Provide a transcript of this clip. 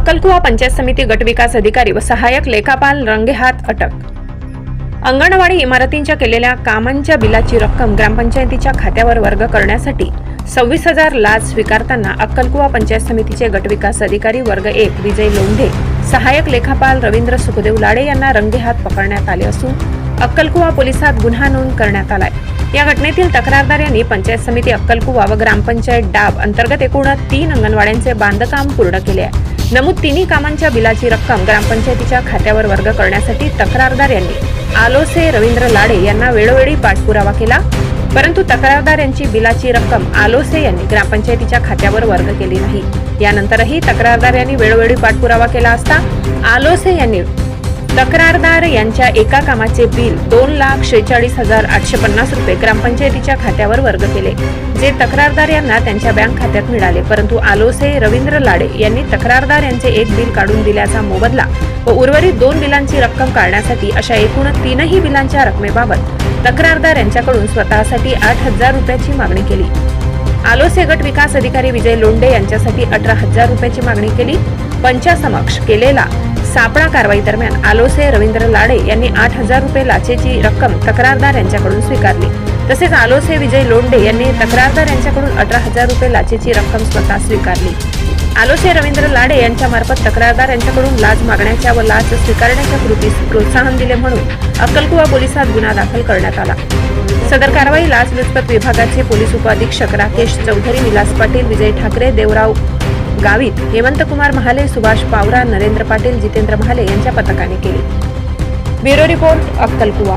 अक्कलकुवा पंचायत समिती गटविकास अधिकारी व सहाय्यक लेखापाल रंगेहात अटक. अंगणवाडी इमारतींच्या केलेल्या कामांच्या बिलाची रक्कम ग्रामपंचायतीच्या खात्यावर वर्ग करण्यासाठी सव्वीस हजार लाच स्वीकारताना अक्कलकुवा पंचायत समितीचे गटविकास अधिकारी वर्ग एक विजय लोंढे सहाय्यक लेखापाल रवींद्र सुखदेव लाडे यांना रंगेहात पकडण्यात आले असून अक्कलकुवा पोलिसात गुन्हा नोंद करण्यात आलाय. या घटनेतील तक्रारदार यांनी पंचायत समिती अक्कलकुवा व ग्रामपंचायत डाब अंतर्गत एकूण तीन अंगणवाड्यांचे बांधकाम पूर्ण केले आहे. नमूद तिन्ही कामांच्या बिलाची रक्कम ग्रामपंचायतीच्या खात्यावर वर्ग करण्यासाठी तक्रारदार यांनी. आलोसे रवींद्र लाडे यांना वेळोवेळी पाठपुरावा केला परंतु तक्रारदार यांची बिलाची रक्कम आलोसे यांनी ग्रामपंचायतीच्या खात्यावर वर्ग केली नाही. यानंतरही तक्रारदार यांनी वेळोवेळी पाठपुरावा केला असता आलोसे यांनी तक्रारदार यांच्या एका कामाचे बिल दोन लाख शेहेचाळीस हजार आठशे पन्नास रुपये ग्रामपंचायतीच्या खात्यावर वर्ग केले जे तक्रारदार यांना त्यांच्या बँक खात्यात मिळाले. परंतु आलोसे रवींद्र लाडे यांनी तक्रारदार यांचे एक बिल काढून दिल्याचा मोबदला व उर्वरित दोन बिलांची रक्कम काढण्यासाठी अशा एकूण तीनही बिलांच्या रकमेबाबत तक्रारदार यांच्याकडून स्वतःसाठी आठ हजार रुपयाची मागणी केली. आलोसे गट विकास अधिकारी विजय लोंडे यांच्यासाठी अठरा हजार रुपयाची मागणी केली. पंचासमक्ष केलेला सापळा कारवाई दरम्यान आलोसे रवींद्र लाडे यांनी आठ हजार रुपये लाचेची रक्कम तक्रारदार यांच्याकडून स्वीकारली. तसेच आलोसे विजय लोंढे यांनी तक्रारदार यांच्याकडून अठरा हजार रुपये लाचेची रक्कम स्वतः स्वीकारली. आलोसे रवींद्र लाडे यांच्या मार्फत तक्रारदार यांच्याकडून लाच मागण्याच्या व लाच स्वीकारण्याच्या कृतीस प्रोत्साहन दिले म्हणून अक्कलकुवा पोलिसात गुन्हा दाखल करण्यात आला. सदर कारवाई लाचलुचपत विभागाचे पोलीस उपअधीक्षक राकेश चौधरी विलास पाटील विजय ठाकरे देवराव गावित हेमंत कुमार महाले सुभाष पावरा नरेंद्र पाटील जितेंद्र महाले यांच्या पथकाने केली. ब्युरो रिपोर्ट अक्कलकुवा.